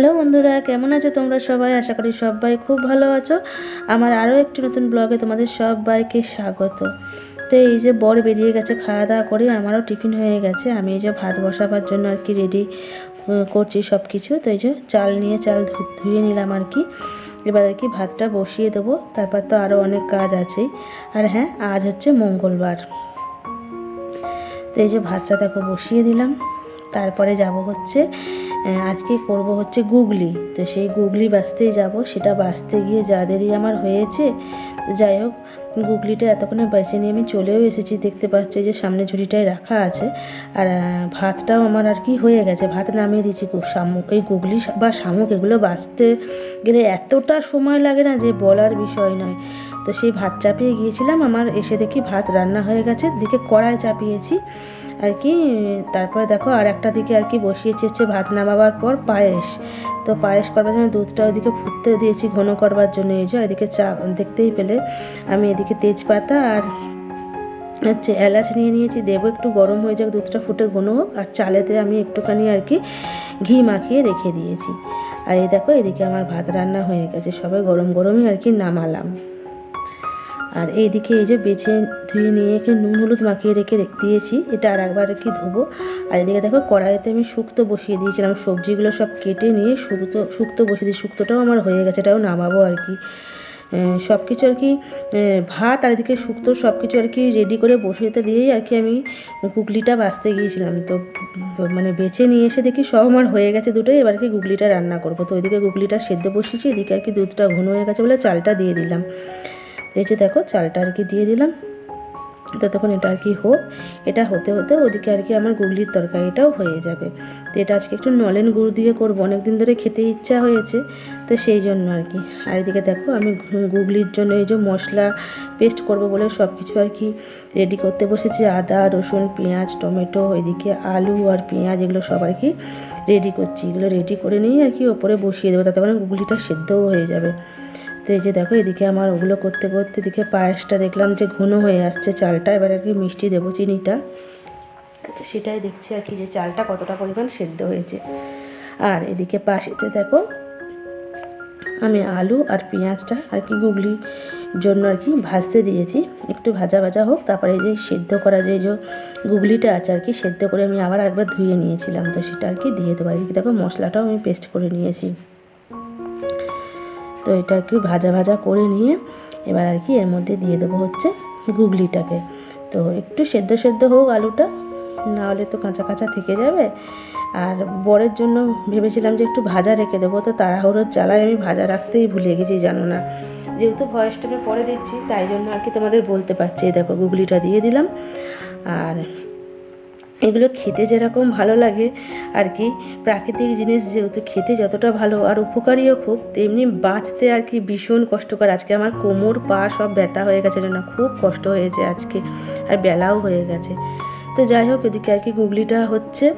Hello বন্ধুরা, কেমন আছো তোমরা সবাই? আশা করি সবাই খুব ভালো আছো। আমার আরও একটি নতুন ব্লগে তোমাদের সবাইকে স্বাগত। তো এই যে বর বেরিয়ে গেছে খাওয়া দাওয়া করে, আমারও টিফিন হয়ে গেছে। আমি এই যে ভাত বসাবার জন্য আর কি রেডি করছি সব কিছু তো এই যে চাল নিয়ে চাল ধুয়ে নিলাম আর কি। এবার আর কি ভাতটা বসিয়ে দেবো। তারপর তো আরও অনেক কাজ আছেই আর হ্যাঁ আজ হচ্ছে মঙ্গলবার। তো এই যে ভাতটা দেখো বসিয়ে দিলাম। তারপরে যাব হচ্ছে আজকে করব হচ্ছে গুগলি। তো সেই গুগলি বাছতেই যাব, সেটা বাছতে গিয়ে যাদেরই আমার হয়েছে যাই হোক, গুগলিটা এতক্ষণে বেছে নিয়ে আমি চলেও এসেছি, দেখতে পাচ্ছি যে সামনে ঝুড়িটায় রাখা আছে, আর ভাতটাও আমার আর কি হয়ে গেছে, ভাত নামিয়ে দিয়েছি শামুক, এই গুগলি বা শামুক এগুলো বাঁচতে গেলে এতটা সময় লাগে না যে বলার বিষয় নয়। তো সেই ভাত চাপিয়ে গিয়েছিলাম। আমার এসে দেখি ভাত রান্না হয়ে গেছে। দিকে কড়াই চাপিয়েছি। আর কি, তারপরে দেখো আর একটা দিকে আর কি বসিয়েছি হচ্ছে ভাত নামাবার পর পায়েস। তো পায়েস করবার জন্য দুধটা ওইদিকে ফুটতে দিয়েছি ঘন করবার জন্য। এই যে এদিকে চা, দেখতেই পেলে। আমি এদিকে তেজপাতা আর হচ্ছে এলাচ নিয়ে নিয়েছি। দেবো একটু গরম হয়ে যাক, দুধটা ফুটে ঘন হোক। আর চালেতে আমি একটুখানি আর কি ঘি মাখিয়ে রেখে দিয়েছি। আর এই দেখো, এদিকে আমার ভাত রান্না হয়ে গেছে। সবাই গরম গরমই আর কি নামালাম। আর এইদিকে এই যে বেছে ধুয়ে নিয়ে একটু নুন হলুদ মাখিয়ে রেখে দিয়েছি। এটা আর একবার কি ধোবো। আর এদিকে দেখো কড়াইতে আমি শুক্তো বসিয়ে দিয়েছিলাম। সবজিগুলো সব কেটে নিয়ে শুক্তো শুক্তো বসিয়ে দিই শুক্তোটাও আমার হয়ে গেছে, এটাও নামাবো আর কি। সব কিছু আর কি ভাত আর এদিকে শুক্তো সব কিছু আর কি রেডি করে বসিয়েতে দিয়েই আর কি আমি গুগলিটা বাছতে গিয়েছিলাম। তো মানে বেছে নিয়ে এসে দেখি সব আমার হয়ে গেছে দুটোই। এবার কি গুগলিটা রান্না করব। তো ওইদিকে গুগলিটা সেদ্ধ বসিয়েছি, এদিকে আর কি দুধটা ঘন হয়ে গেছে বলে চালটা দিয়ে দিলাম। এই যে দেখো, চালটা আর কি দিয়ে দিলাম। ততক্ষণ এটা আর কি হোক, এটা হতে হতে ওদিকে আর কি আমার গুগলির তরকারিটাও হয়ে যাবে। তো এটা আজকে একটু নলেন গুড় দিয়ে করব অনেক দিন ধরে খেতে ইচ্ছা হয়েছে, তো সেই জন্য আর কি। আর এদিকে দেখো, আমি গুগলির জন্য এই যে মশলা পেস্ট করব বলে সব কিছু আর কি রেডি করতে বসেছি। আদা, রসুন, পেঁয়াজ, টমেটো, এদিকে আলু আর পেঁয়াজ এগুলো সব আর কি রেডি করছি। এগুলো রেডি করে নিয়ে আর কি ওপরে বসিয়ে দেবো, তাতে গুগলিটা সেদ্ধও হয়ে যাবে। তো এই যে দেখো, এদিকে আমার ওগুলো করতে করতে এদিকে পায়েসটা দেখলাম যে ঘন হয়ে আসছে চালটা, এবার আর কি মিষ্টি দেবো চিনিটা। সেটাই দেখছি আর কি যে চালটা কতটা পরিমাণ সেদ্ধ হয়েছে। আর এদিকে পাশেতে দেখো, আমি আলু আর পেঁয়াজটা আর কি গুগলির জন্য আর কি ভাজতে দিয়েছি। একটু ভাজা ভাজা হোক, তারপরে এই যে সেদ্ধ করা যে যে গুগলিটা আছে আর কি, সেদ্ধ করে আমি আবার একবার ধুয়ে নিয়েছিলাম। তো সেটা আর কি দিয়ে দেবো। দেখো, মশলাটাও আমি পেস্ট করে নিয়েছি। তো এটা কি ভাজা ভাজা করে নিয়ে এবার আর কি এর মধ্যে দিয়ে দেবো হচ্ছে গুগলিটাকে। তো একটু সেদ্ধ সেদ্ধ হোক আলুটা, না হলে তো কাঁচা কাঁচা থেকে যাবে। আর বরের জন্য ভেবেছিলাম যে একটু ভাজা রেখে দেবো, তো তাড়াহুড়োর জ্বালায় আমি ভাজা রাখতেই ভুলে গেছি, জানো না। যেহেতু ভয়েসটা আমি পরে দিচ্ছি, তাই জন্য আর কি তোমাদের বলতে পারছি। দেখো, গুগলিটা দিয়ে দিলাম। আর এগুলো খেতে যেরকম ভালো লাগে আর কি। প্রাকৃতিক জিনিস যেহেতু খেতে যতটা ভালো আর উপকারীও খুব, তেমনি বাঁচতে আর কি ভীষণ কষ্টকর। আজকে আমার কোমর, পা সব ব্যথা হয়ে গেছে না খুব কষ্ট হয়েছে আজকে আর বেলাও হয়ে গেছে। তো যাই হোক, এদিকে আর কি গুগলিটা হচ্ছে।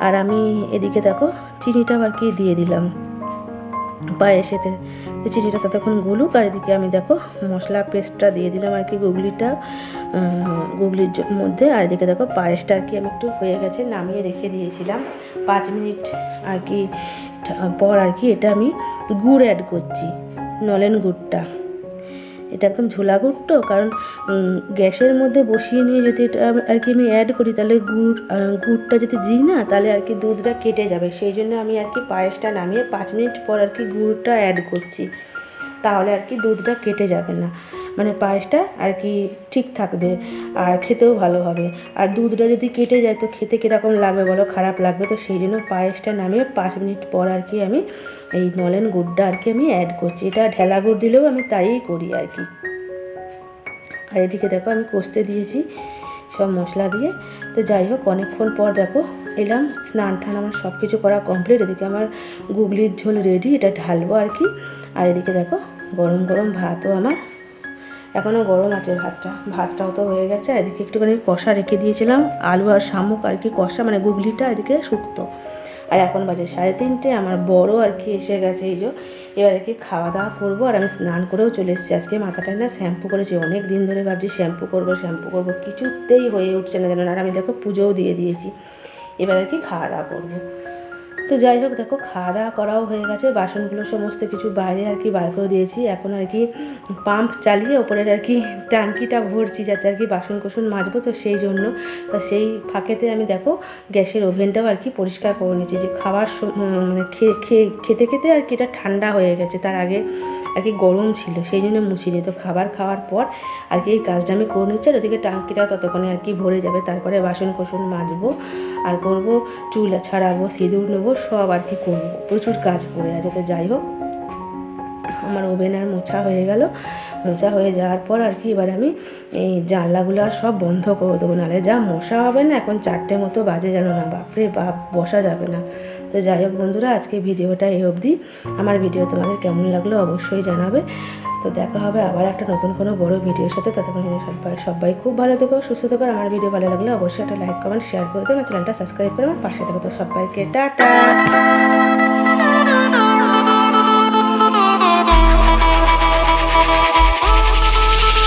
আর আমি এদিকে দেখো, চিনিটাও আর কি দিয়ে দিলাম। পায়েসেতে তো চিনিটা ততক্ষণ গুলুক, আর এদিকে আমি দেখো মশলা পেস্টটা দিয়ে দিলাম আর কি গুগলিটা গুগলির মধ্যে। আর এদিকে দেখো পায়েসটা আর কি আমি একটু হয়ে গেছে, নামিয়ে রেখে দিয়েছিলাম। পাঁচ মিনিট আর কি পর আর কি এটা আমি গুড় অ্যাড করছি, নলেন গুড়টা। এটা একদম ঝোলা গুড় তো, কারণ গ্যাসের মধ্যে বসিয়ে নিয়ে যদি এটা আর কি আমি অ্যাড করি, তাহলে গুড় গুড়টা যদি দিই না, তাহলে আর কি দুধটা কেটে যাবে। সেই জন্য আমি আর কি পায়েসটা নামিয়ে পাঁচ মিনিট পর আর কি গুড়টা অ্যাড করছি। তাহলে আর কি দুধটা কেটে যাবে না। মানে পায়েসটা আর কি ঠিক থাকবে আর খেতেও ভালো হবে। আর দুধটা যদি কেটে যায় তো খেতে কীরকম লাগবে বলো? খারাপ লাগবে তো সেই জন্য পায়েসটা নামিয়ে পাঁচ মিনিট পর আর কি আমি এই নলেন গুড়টা আর কি আমি অ্যাড করছি। এটা ঢেলা গুড় দিলেও আমি তাই করি আর কি। আর এদিকে দেখো আমি কষতে দিয়েছি সব মশলা দিয়ে। তো যাই হোক, অনেকক্ষণ পর দেখো এলাম, স্নান টান আমার সব কিছু করা কমপ্লিট এদিকে আমার গুগলির ঝোল রেডি এটা ঢালবো আর কি। আর এদিকে দেখো গরম গরম ভাতও আমার এখনও গরম আছে ভাতটা। ভাতটাও তো হয়ে গেছে, এদিকে একটুখানি কষা রেখে দিয়েছিলাম। আলু আর শামুক আর কি কষা মানে গুগলিটা এদিকে শুক্তো। আর এখন বাজে সাড়ে তিনটে, আমার বড় আর কি এসে গেছে এই যে। এবার আর কি খাওয়া দাওয়া করব, আর আমি স্নান করেও চলে এসেছি। আজকে মাথাটা না শ্যাম্পু করেছি, অনেক দিন ধরে ভাবছি শ্যাম্পু করব শ্যাম্পু করব, কিছুতেই হয়ে উঠছে না যেন। আর আমি দেখো পুজোও দিয়ে দিয়েছি। এবার আর কি খাওয়া দাওয়া করব। তো যাই হোক, দেখো খাওয়া দাওয়া করাও হয়ে গেছে। বাসনগুলো সমস্ত কিছু বাইরে আর কি বার করে দিয়েছি। এখন আর কি পাম্প চালিয়ে ওপরের আর কি ট্যাঙ্কিটা ভরছি যাতে আর কি বাসন কোসন মাজবো। তো সেই জন্য, তা সেই ফাঁকেতে আমি দেখো, গ্যাসের ওভেনটাও আর কি পরিষ্কার করে নিয়েছি। যে খাবার মানে খেয়ে খেয়ে খেতে খেতে আর কি এটা ঠান্ডা হয়ে গেছে। তার আগে আর কি গরম ছিল, সেই জন্য মুছিনি তো খাবার খাওয়ার পর আর কি এই কাজটা আমি করে নিচ্ছি আর ওদিকে টাঙ্কিটা ততক্ষণে আর কি ভরে যাবে, তারপরে বাসন কোসন মাজবো আর করব, চুল ছাড়াবো, সিঁদুর নেব, সব আর কি করব। প্রচুর কাজ পড়ে আছে, তো যাই হোক, আমার ওভেন আর মোছা হয়ে গেল। মোছা হয়ে যাওয়ার পর আর কি এবার আমি এই জানলাগুলো আর সব বন্ধ করে দেবো। নাহলে যা মশা হবে না, এখন চারটে মতো বাজে যেন না। বাপরে বাপ, বসা যাবে না। তো যাই হোক বন্ধুরা, আজকে ভিডিওটা এই অবধি। আমার ভিডিও তোমাদের কেমন লাগল অবশ্যই জানাবে। তো দেখা হবে আবার একটা নতুন কোনো বড় ভিডিওর সাথে। ততক্ষণ সবাই সবাই খুব ভালো থেকো, সুস্থ থেকো। আমার ভিডিও ভালো লাগলে অবশ্যই একটা লাইক কমেন্ট শেয়ার করে দেবো চ্যানেলটা সাবস্ক্রাইব করে আমার পাশে থেকো। তো সবাইকে টাটা।